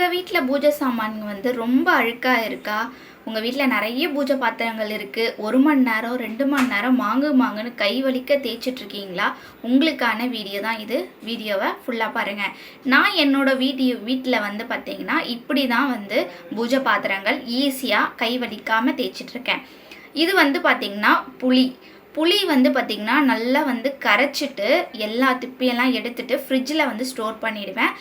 உங்கள் வீட்டில் பூஜை சாமான் வந்து ரொம்ப அழுக்காக இருக்கா? உங்கள் வீட்டில் நிறைய பூஜை பாத்திரங்கள் இருக்குது ஒரு மணி நேரம் ரெண்டு மணி நேரம் மாங்கு மாங்குன்னு கை வலிக்க தேய்ச்சிட்டு இருக்கீங்களா? உங்களுக்கான வீடியோ தான் இது. வீடியோவை ஃபுல்லாக பாருங்கள் நான் என்னோட வீடியோ வீட்டில் வந்து பார்த்தீங்கன்னா இப்படி தான் வந்து பூஜை பாத்திரங்கள் ஈஸியாக கை வலிக்காமல் தேய்ச்சிட்ருக்கேன் இது வந்து பார்த்திங்கன்னா புளி. புளி வந்து பார்த்திங்கன்னா நல்லா வந்து கரைச்சிட்டு எல்லா திப்பியெல்லாம் எடுத்துட்டு ஃப்ரிட்ஜில் வந்து ஸ்டோர் பண்ணிடுவேன்.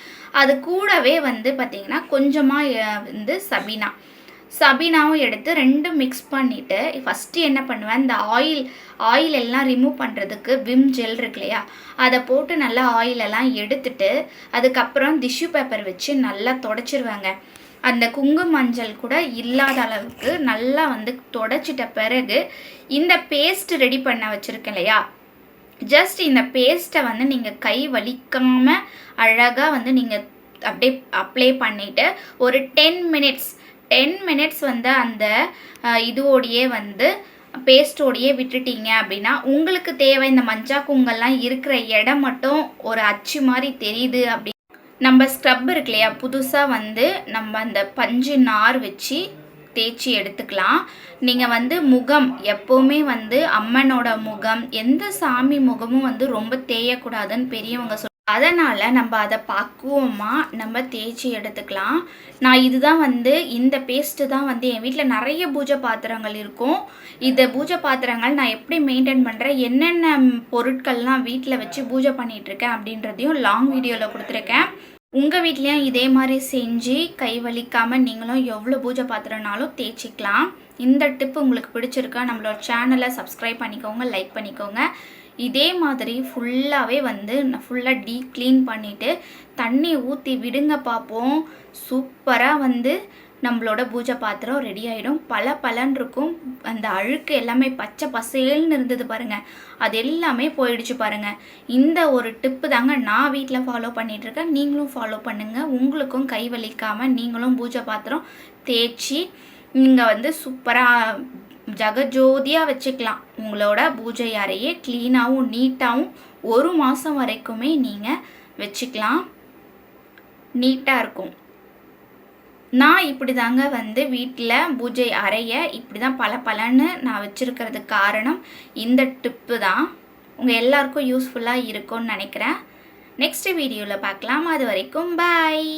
அது கூடவே வந்து பார்த்திங்கன்னா கொஞ்சமாக வந்து சபீனா. சபீனாவும் எடுத்து ரெண்டும் மிக்ஸ் பண்ணிவிட்டு ஃபஸ்ட்டு என்ன பண்ணுவேன் இந்த ஆயில் ஆயில் எல்லாம் ரிமூவ் பண்ணுறதுக்கு விம் ஜெல் இருக்கு இல்லையா அதை போட்டு நல்லா ஆயிலெல்லாம் எடுத்துட்டு அதுக்கப்புறம் டிஷ்யூ பேப்பர் வச்சு நல்லா தொடச்சிருவாங்க. அந்த குங்கு மஞ்சள் கூட இல்லாத அளவுக்கு நல்லா வந்து தொடச்சிட்ட பிறகு இந்த பேஸ்ட் ரெடி பண்ண வச்சுருக்கேன் இல்லையா? ஜஸ்ட் இந்த பேஸ்ட்டை வந்து நீங்கள் கை வலிக்காமல் அழகாக வந்து நீங்கள் அப்படியே அப்ளை பண்ணிவிட்டு ஒரு டென் மினிட்ஸ் டென் மினிட்ஸ் வந்து அந்த இதுவோடையே வந்து பேஸ்டோடையே விட்டுட்டீங்க அப்படின்னா உங்களுக்கு தேவை இந்த மஞ்சா குங்கெல்லாம் இருக்கிற இடம் மட்டும் ஒரு அச்சு மாதிரி தெரியுது அப்படி நம்ம ஸ்க்ரப் இருக்கு இல்லையா புதுசாக வந்து நம்ம அந்த பஞ்சு நார் வச்சு தேய்ச்சி எடுத்துக்கலாம். நீங்கள் வந்து முகம் எப்போவுமே வந்து அம்மனோட முகம் எந்த சாமி முகமும் வந்து ரொம்ப தேயக்கூடாதுன்னு பெரியவங்க சொல் அதனால் நம்ம அதை பக்குவமாக நம்ம தேய்ச்சி எடுத்துக்கலாம். நான் இதுதான் வந்து இந்த பேஸ்ட்டு தான் வந்து என் வீட்டில் நிறைய பூஜை பாத்திரங்கள் இருக்கும். இந்த பூஜை பாத்திரங்கள் நான் எப்படி மெயின்டைன் பண்ணுறேன் என்னென்ன பொருட்கள்லாம் வீட்டில் வச்சு பூஜை பண்ணிகிட்ருக்கேன் இருக்கேன் அப்படின்றதையும் லாங் வீடியோவில் கொடுத்துருக்கேன். உங்கள் வீட்லேயும் இதே மாதிரி செஞ்சு கை வலிக்காமல் நீங்களும் எவ்வளோ பூஜை பாத்திரம்னாலும் தேய்ச்சிக்கலாம். இந்த டிப் உங்களுக்கு பிடிச்சிருக்கா நம்மளோட சேனலை சப்ஸ்கிரைப் பண்ணிக்கோங்க லைக் பண்ணிக்கோங்க. இதே மாதிரி ஃபுல்லாகவே வந்து நான் ஃபுல்லாக டீப் க்ளீன் பண்ணிவிட்டு தண்ணி ஊற்றி விடுங்க பார்ப்போம் சூப்பராக வந்து நம்மளோட பூஜை பாத்திரம் ரெடி ஆகிடும் பல பலன் இருக்கும். அந்த அழுக்கு எல்லாமே பச்சை பசேல்னு இருந்தது பாருங்கள் அது எல்லாமே போயிடுச்சு பாருங்கள் இந்த ஒரு டிப்பு தாங்க நான் வீட்டில் ஃபாலோ பண்ணிகிட்ருக்கேன் நீங்களும் ஃபாலோ பண்ணுங்கள் உங்களுக்கும் கை வலிக்காமல் நீங்களும் பூஜை பாத்திரம் தேய்ச்சி நீங்கள் வந்து சூப்பராக ஜகஜோதியாக வச்சுக்கலாம். உங்களோட பூஜை அறையே க்ளீனாகவும் நீட்டாகவும் ஒரு மாதம் வரைக்குமே நீங்கள் வச்சுக்கலாம். நீட்டாக இருக்கும். நான் இப்படி தாங்க வந்து வீட்டில் பூஜை அறையை இப்படி தான் பல பலன்னு நான் வச்சுருக்கிறதுக்கு காரணம் இந்த டிப்பு தான். உங்கள் எல்லாருக்கும் யூஸ்ஃபுல்லாக இருக்கும்னு நினைக்கிறேன். நெக்ஸ்ட் வீடியோவில் பார்க்கலாம். அது வரைக்கும் பாய்